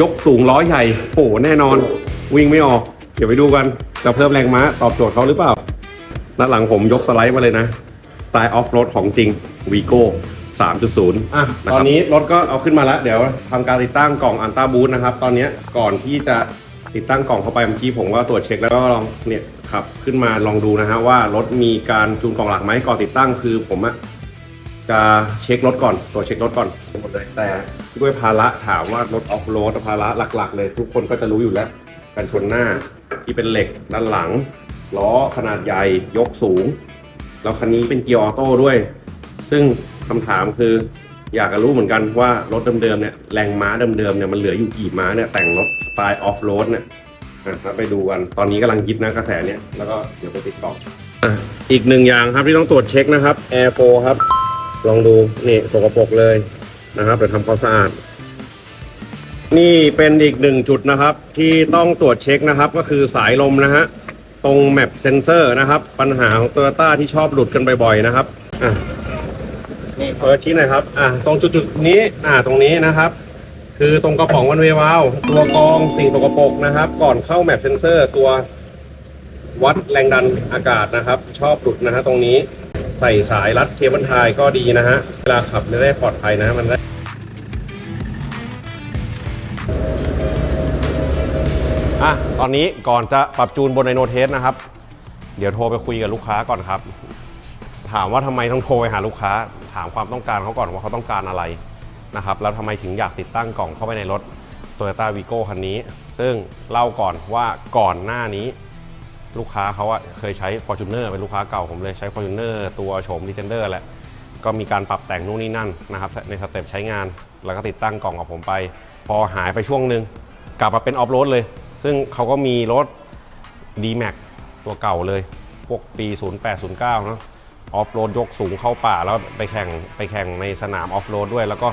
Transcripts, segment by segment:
ยกสูงล้อใหญ่โอ้โหแน่นอน วิ่งไม่ออก เดี๋ยวไปดูกันจะเพิ่มแรงม้าตอบโจทย์เขาหรือเปล่าด้านหลังผมยกสไลด์มาเลยนะสไตล์ออฟโรดของจริง v ีโก้3.0อะตอนนี้รถก็เอาขึ้นมาแล้ว เดี๋ยวทำการติดตั้งกล่องอันต้าบูทนะครับ ตอนนี้ก่อนที่จะติดตั้งกล่องเข้าไปเมื่อกี้ผมก็ตรวจเช็คแล้วก็ลองเนี่ยขับขึ้นมาลองดูนะฮะว่ารถมีการจูนกล่องหลักไหมก่อนติดตั้งคือผมอะ จะเช็ครถก่อนตัวจเช็ครถก่อนหมดเลยแต่ด้วยภาระถามว่ารถออฟโรดภาระหลัก ๆ เลย ทุกคนก็จะรู้อยู่แล้วกันชนหน้าที่เป็นเหล็กด้านหลังล้อขนาดใหญ่ยกสูง แล้วคันนี้เป็นเกียร์ออโต้ด้วย ซึ่งคำถามคืออยากจะรู้เหมือนกันว่ารถเดิมๆเนี่ยแรงม้าเดิมๆเนี่ยมันเหลืออยู่กี่ม้าเนี่ยแต่งรถสไตล์ออฟโรดเนี่ยอะไปดูกันตอนนี้กำลังฮิตนะกระแสเนี่ยแล้วก็เดี๋ยวไปติดต่ออีกหนึ่งอย่างครับที่ต้องตรวจเช็คนะครับ Air 4ครับ ลองดูนี่สกปรกเลยนะครับเดี๋ยวทำความสะอาด นี่เป็นอีกหนึ่งจุดนะครับ ที่ต้องตรวจเช็คนะครับ ก็คือสายลมนะฮะตรงแมปเซนเซอร์นะครับ ปัญหาของ t o y ยต้าที่ชอบหลุดกันบ่อยๆนะครับอะนี่เฟิร์สชี้หน่อยครับอะตรงจุดๆนี้อะตรงนี้นะครับ คือตรงกระป๋องวันเววาลตัวกรองสิ่งสกปรกนะครับ ก่อนเข้าแมปเซนเซอร์ตัววัดแรงดันอากาศนะครับ ชอบหลุดนะฮะตรงนี้ ใส่สายรัดเคเบิลไทยก็ดีนะฮะ เวลาขับจะได้ปลอดภัยนะมันได้อะตอนนี้ก่อนจะปรับจูนบนไดโนเทสนะครับ เดี๋ยวโทรไปคุยกับลูกค้าก่อนครับ ถามว่าทำไมต้องโทรไปหาลูกค้า ถามความต้องการเขาก่อนว่าเขาต้องการอะไรนะครับแล้วทำไมถึงอยากติดตั้งกล่องเข้าไปในรถ Toyota Vigo คันนี้ ซึ่งเล่าก่อนว่าก่อนหน้านี้ ลูกค้าเขาอะเคยใช้ Fortuner เป็นลูกค้าเก่าผมเลยใช้ Fortuner ตัวโฉม Defender แหละ ก็มีการปรับแต่งนู่นนี่นั่นนะครับในสเต็ปใช้งาน แล้วก็ติดตั้งกล่องกับผมไป พอหายไปช่วงหนึ่งกลับมาเป็นออฟโรดเลย ซึ่งเขาก็มีรถ D-Max ตัวเก่าเลย พวกปี 0809เนะออฟโรดยกสูงเข้าป่าแล้วไปแข่งไปแข่งในสนามออฟโรดด้วย แล้วก็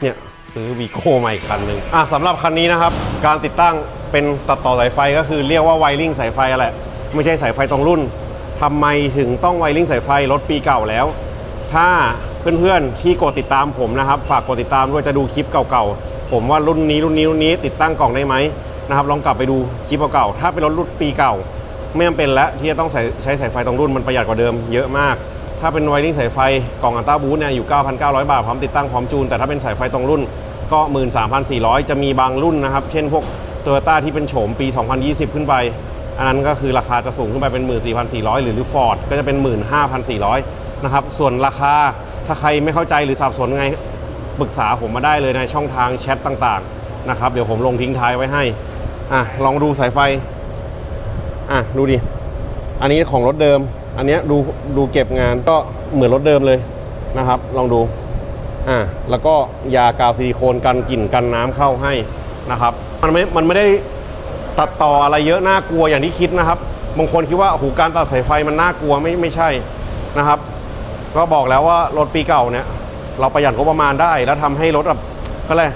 เนี่ยซื้อวีโก้มาอีกคันหนึ่งอะสำหรับคันนี้นะครับ การติดตั้งเป็นตัดต่อสายไฟก็คือเรียกว่าไวริงสายไฟแหละ ไม่ใช่สายไฟตรงรุ่นทำไมถึงต้องไวริงสายไฟรถปีเก่าแล้ว ถ้าเพื่อนๆที่กดติดตามผมนะครับ ฝากกดติดตามด้วยจะดูคลิปเก่าๆ ผมว่ารุ่นนี้รุ่นนี้รุ่นนี้ติดตั้งกล่องได้ไหมนะครับ ลองกลับไปดูคลิปเก่าๆถ้าเป็นรถรุ่นปีเก่า ไม่จำเป็นแล้วที่จะต้องใใช้สายไฟตรงรุ่นมันประหยัดกว่าเดิมเยอะมากถ้าเป็นไวริงสายไฟกล่องอัลต้าบูทเนี่ยอยู่ 9,900 บาท พร้อมติดตั้งพร้อมจูน แต่ถ้าเป็นสายไฟตรงรุ่นก็ 13,400 จะมีบางรุ่นนะครับ เช่นพวกโตโยต้าที่เป็นโฉมปี 2020 ขึ้นไป อันนั้นก็คือราคาจะสูงขึ้นไปเป็น 14,400 หรือหรือฟอร์ดก็จะเป็น 15,400 นะครับ ส่วนราคาถ้าใครไม่เข้าใจหรือสับสนไงปรึกษาผมมาได้เลยในช่องทางแชทต่างๆนะครับ เดี๋ยวผมลงทิ้งท้ายไว้ให้อะลองดูสายไฟอะดูดิ อันนี้ของรถเดิม อันเนี้ยดูดูเก็บงานก็เหมือนรถเดิมเลยนะครับ ลองดูอะแล้วก็ยากาวซิลิโคนกันกลิ่นกันน้ำเข้าให้นะครับ มันไม่มันไม่ได้ ตัดต่ออะไรเยอะน่ากลัวอย่างที่คิดนะครับบางคนคิดว่าโอ้โหการตัดสายไฟมันน่ากลัวไม่ไม่ใช่นะครับ ก็บอกแล้วว่ารถปีเก่าเนี่ย เราประหยัดงบประมาณได้ แล้วทำให้รถแบบก็เลย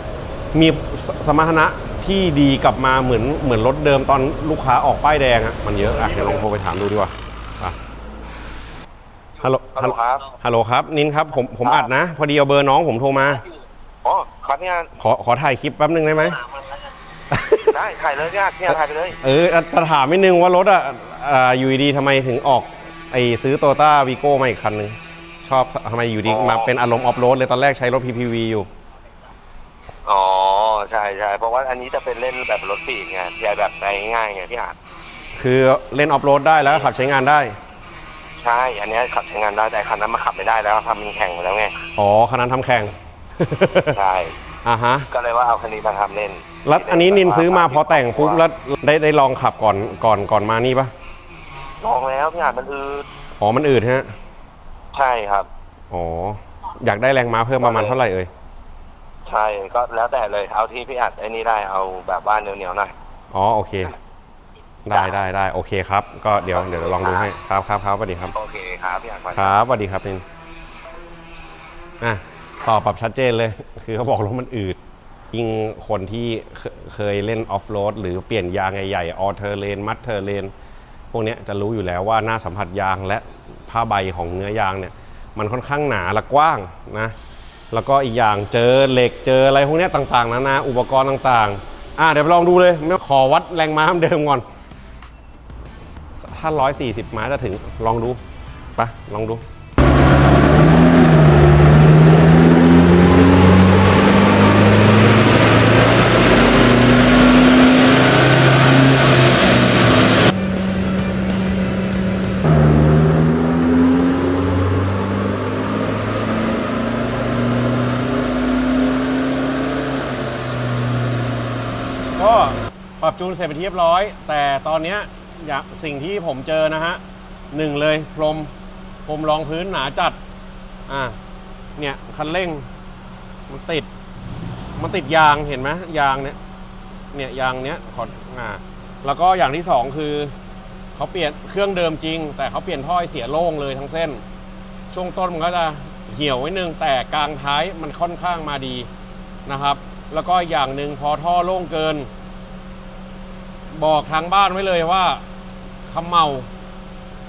มีสสมรรถนะที่ดีกลับมาเหมือนเหมือนรถเดิมตอนลูกค้าออกป้ายแดงอะมันเยอะอะเดี๋ยวลองโทรไปถามดูดีกว่าอะฮัลโหลฮัลโหลครับฮัลโหลครับนินครับผมผมอัดนะ พอดีเอาเบอร์น้องผมโทรมาอ๋อครับพี่อาขอขอถ่ายคลิปแป๊บนึงได้ไหม ได้ถ่ายเลยพี่อาพี่อาถ่ายไปเลย เออจะถามนิดนึงว่ารถอะอ่าอยู่ดีๆทำไมถึงออกไอซื้อโตต้าวีโก้มาอีกคันนึงชอบทำไมอยู่ดีอ๋อ มาเป็นอารมณ์ออฟโรดเลยตอนแรกใช้รถ PPV อยู่ อ๋อใช่ใช่เพราะว่าอันนี้จะเป็นเล่นแบบรถปีกไงพี่อาแบบไปง่ายๆไงพี่อาคือเล่นออฟโรดได้แล้วก็ขับใช้งานได้ ใช่อันนี้ขับใช้งานได้แต่คันนั้นมาขับไม่ได้แล้วทำเป็นแข่งไปแล้วไงอ๋อคันนั้นทำแข่ง ใช่ อ่าฮะ ก็เลยว่าเอาคันนี้มาทำเล่นแล้วอันนี้นินซื้อมาพอแต่งปุ๊บแล้วได้ได้ลองขับก่อนก่อนก่อนมานี่ปะลองแล้วพี่อามันอืดอ๋อมันอืดฮะใช่ครับ อ๋ออยากได้แรงม้าเพิ่มประมาณเท่าไหร่เอ่ยใช่ก็แล้วแต่เลยเอาที่พี่อาไอ้นี่ได้เอาแบบว่าเหนียวๆหน่อยอ๋อโอเค ได้ได้ได้โอเคครับ ก็เดี๋ยวเดี๋ยวลองดูให้ครับครับครับสวัสดีครับ โอเคครับพี่อาครับสวัสดีครับนินอะ ตอบปรับชัดเจนเลย คือเขาบอกรถมันอืดยิ่งคนที่เคยเล่นออฟโรดหรือเปลี่ยนยางใหญ่ๆออเทอร์เลนมัดเทอร์เลนพวกนี้จะรู้อยู่แล้วว่าหน้าสัมผัสยางและผ้าใบของเนื้อยางเนี่ยมันค่อนข้างหนาและกว้างนะแล้วก็อีกอย่างเจอเหล็กเจออะไรพวกนี้ต่างๆนานาอุปกรณ์ต่างๆอะเดี๋ยวไปลองดูเลยไม่ขอวัดแรงม้าเดิมก่อนถ้า140 ม้าจะถึงลองดูไปลองดู ก็ปรับ จูนเสร็จไปที่เรียบร้อย แต่ตอนเนี้ยอยากสิ่งที่ผมเจอนะฮะหนึ่งเลยพรมพรมรองพื้นหนาจัดอ่าเนี่ยคันเร่งมันติด มันติดยางเห็นไหมยางเนี่ยเนี่ยยางเนี้ยขออ่าแล้วก็อย่างที่สองคือเขาเปลี่ยนเครื่องเดิมจริง แต่เขาเปลี่ยนท่อเสียโล่งเลยทั้งเส้น ช่วงต้นมันก็จะเหี่ยวไว้นึงแต่กลางท้ายมันค่อนข้างมาดีนะครับ แล้วก็อย่างหนึ่งพอท่อโล่งเกิน บอกทางบ้านไว้เลยว่าคำเมา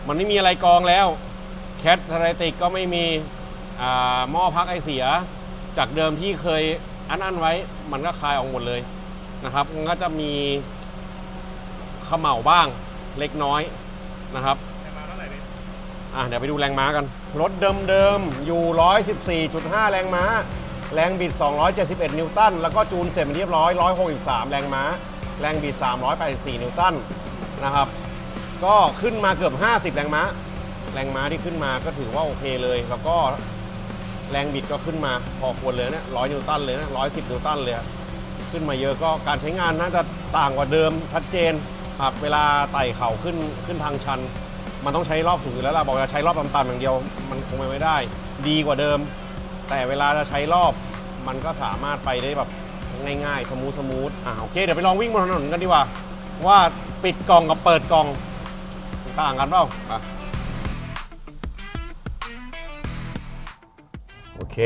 มันไม่มีอะไรกองแล้วแคททรติกก็ไม่มีอ่าหม้อพักไอเสีย จากเดิมที่เคยอันอันไว้ มันก็คลายออกหมดเลยนะครับมันก็จะมีขมเหลาบ้างเล็กน้อยนะครับอะเดี๋ยวไปดูแรงม้ากัน รถเดิมๆ อยู่ 114.5 แรงม้า แรงบิด 271 นิวตัน แล้วก็จูนเสร็จเป็นเรียบร้อย 163 แรงม้า แรงบิด 384 นิวตันนะครับ ก็ขึ้นมาเกือบ 50 แรงม้า แรงม้าที่ขึ้นมาก็ถือว่าโอเคเลย แล้วก็แรงบิดก็ขึ้นมาพอควรเลยนะ100นิวตันเลยนะ110นิวตันเลย ขึ้นมาเยอะก็การใช้งานน่าจะต่างกว่าเดิมชัดเจนครับเวลาไต่เขาขึ้นขึ้นทางชัน มันต้องใช้รอบสูงอยู่แล้วล่ะบอกจะใช้รอบต่ำๆอย่างเดียว มันคงไปไม่ได้ ดีกว่าเดิม แต่เวลาจะใช้รอบมันก็สามารถไปได้แบบ ง่ายๆ สมูทสมูทอ่าโอเค เดี๋ยวไปลองวิ่งบนถนนกันดีกว่า ว่าปิดกล่องกับเปิดกล่องต่างกันเปล่าอะโอเค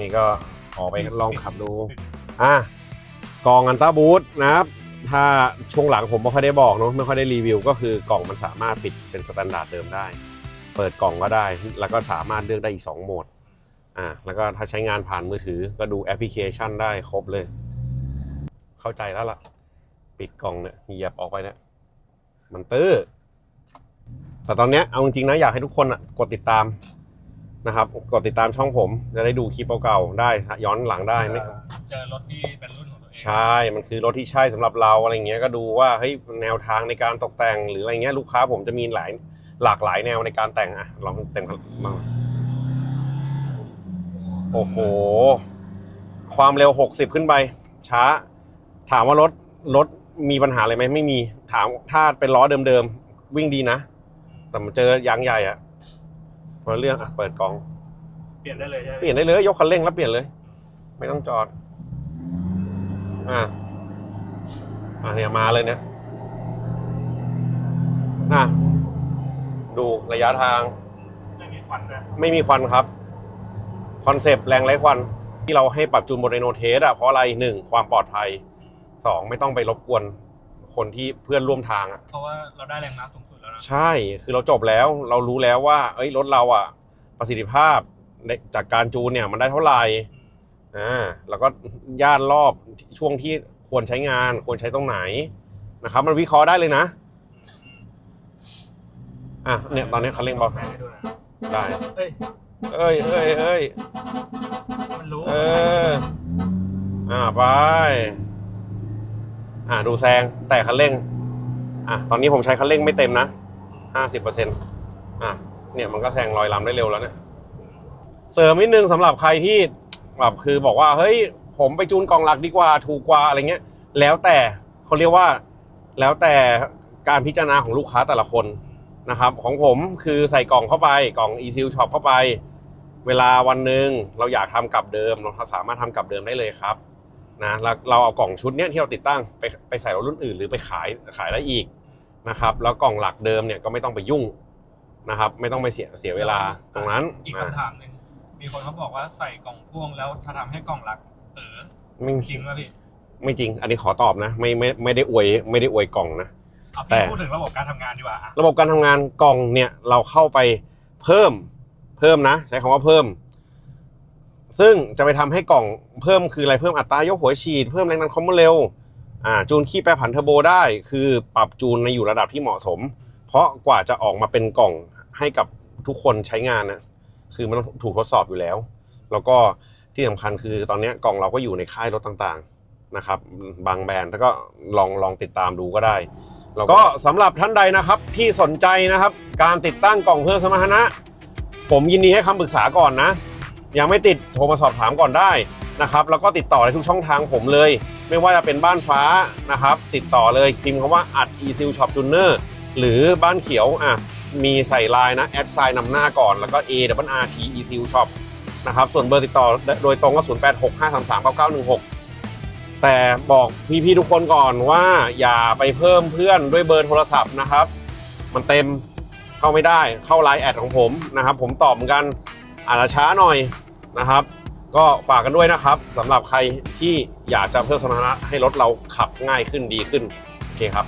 นี่ก็ออกไปลองขับดู อะกล่องอันต้าบูทนะครับ ถ้าช่วงหลังผมไม่ค่อยได้บอกเนาะไม่ค่อยได้รีวิว ก็คือกล่องมันสามารถปิดเป็นสแตนดาร์ดเดิมได้ เปิดกล่องก็ได้ แล้วก็สามารถเลือกได้อีก 2 โหมดอ่าแล้วก็ถ้าใช้งานผ่านมือถือก็ดูแอปพลิเคชันได้ครบเลย เข้าใจแล้วล่ะ ปิดกล่องเนี่ยเหยียบออกไปเนี่ยมันตื้อแต่ตอนเนี้ยเอาจริงๆนะอยากให้ทุกคนอะกดติดตามนะครับกดติดตามช่องผม จะได้ดูคลิปเก่าๆได้ย้อนหลังได้ไม่เจอรถที่เป็นรุ่นของตัวเองใช่ มันคือรถที่ใช่สำหรับเราอะไรเงี้ยก็ดูว่าเฮ้ยแนวทางในการตกแต่งหรืออะไรเงี้ยลูกค้าผมจะมีหลายหลากหลายแนวในการแต่งอะลองแต่งมาโอ้โห ความเร็ว 60 ขึ้นไป ช้า ถามว่ารถรถมีปัญหาอะไรไหมไม่มีถามถ้าเป็นล้อเดิมๆวิ่งดีนะ แต่มาเจอยางใหญ่อะพอเรื่องอะเปิดกล่อง เปลี่ยนได้เลยใช่ไหมเปลี่ยนได้เลย ยกคันเร่งแล้วเปลี่ยนเลย ไม่ต้องจอด อ่าอ่าเนี่ยมาเลยเนี่ยอะดูระยะทาง ไม่มีควันด้วยไม่มีควันครับ คอนเซปต์แรงไร้ควันที่เราให้ปรับจูนบนไดโนเทสอะเพราะอะไรหนึ่งความปลอดภัย สองไม่ต้องไปรบกวนคนที่เพื่อนร่วมทางอะเพราะว่าเราได้แรงม้าสูงสุดแล้วนะใช่ คือเราจบแล้ว เรารู้แล้วว่า เอ้ย รถเราอะประสิทธิภาพในจากการจูนเนี่ยมันได้เท่าไหร่ อ่า แล้วก็ย่านรอบช่วงที่ควรใช้งาน ควรใช้ตรงไหนนะครับ มันวิเคราะห์ได้เลยนะ อะ เนี่ย ตอนนี้คันเร่งเบาแสงให้ด้วยได้ เอ้ย เอ้ยเอ้ยเอ้ยมันรู้เออ อ่า ไป อ่าดูแซงแต่คันเร่ง อะตอนนี้ผมใช้คันเร่งไม่เต็มนะห้าสิบเปอร์เซ็นต์อะเนี่ยมันก็แซงรอยลำได้เร็วแล้วเนี่ยเสริมนิดนึงสำหรับใครที่แบบคือบอกว่าเฮ้ยผมไปจูนกล่องหลักดีกว่าถูกกว่าอะไรเงี้ย แล้วแต่เขาเรียกว่าแล้วแต่การพิจารณาของลูกค้าแต่ละคนนะครับ ของผมคือใส่กล่องเข้าไปกล่อง e s e a l Shop เข้าไป เวลาวันหนึ่งเราอยากทำกลับเดิม เราสามารถทำกลับเดิมได้เลยครับ นะแล้วเราเอากล่องชุดเนี้ยที่เราติดตั้งไปไปใส่รถรุ่นอื่นหรือไปขายขายได้อีกนะครับ แล้วกล่องหลักเดิมเนี่ยก็ไม่ต้องไปยุ่งนะครับ ไม่ต้องไปเสียเสียเวลาตรงนั้นอีกอะคำถามหนึ่งมีคนเขาบอกว่าใส่กล่องพ่วงแล้วจะทำให้กล่องหลักเออไม่จริงป่ะพี่ไม่จริง อันนี้ขอตอบนะ ไม่ไม่ไม่ได้อวยไม่ได้อวยกล่องนะ เอาแต่พี่พูดถึงระบบการทำงานดีกว่าอะระบบการทำงานกล่องเนี่ยเราเข้าไปเพิ่มเพิ่มนะ ใช้คำว่าเพิ่ม ซึ่งจะไปทำให้กล่องเพิ่มคืออะไรเพิ่มอัตรายกหัวฉีด เพิ่มแรงดันความเร็วอ่าจูนขี้แปรผันเทอร์โบได้ คือปรับจูนในอยู่ระดับที่เหมาะสม เพราะกว่าจะออกมาเป็นกล่องให้กับทุกคนใช้งานนะคือมันต้องถูกทดสอบอยู่แล้ว แล้วก็ที่สำคัญคือตอนนี้กล่องเราก็อยู่ในค่ายรถต่างๆนะครับ บางแบรนด์แล้วก็ลองลองติดตามดูก็ได้แล้วก็สำหรับท่านใดนะครับที่สนใจนะครับ การติดตั้งกล่องเพิ่มสมรรถนะ ผมยินดีให้คำปรึกษาก่อนนะ ยังไม่ติดโทรมาสอบถามก่อนได้นะครับแล้วก็ติดต่อในทุกช่องทางผมเลย ไม่ว่าจะเป็นบ้านฟ้านะครับติดต่อเลยพิมพ์คำว่าอัด e s i l shop junior หรือบ้านเขียวอะมีใส่ไลน์นะแอดไซน์นำหน้าก่อนแล้วก็ a w r t e s i l shop นะครับส่วนเบอร์ติดต่อโดยตรงก็ 0 8 6 5 3 3 9 9 1 6 แต่บอกพี่ๆทุกคนก่อนว่าอย่าไปเพิ่มเพื่อนด้วยเบอร์โทรศัพท์นะครับ มันเต็มเข้าไม่ได้เข้าไลน์แอดของผมนะครับผมตอบเหมือนกัน อาจจะช้าหน่อยนะครับ ก็ฝากกันด้วยนะครับสำหรับใครที่อยากจะเพิ่มสมรรถนะให้รถเราขับง่ายขึ้นดีขึ้นโอเคครับ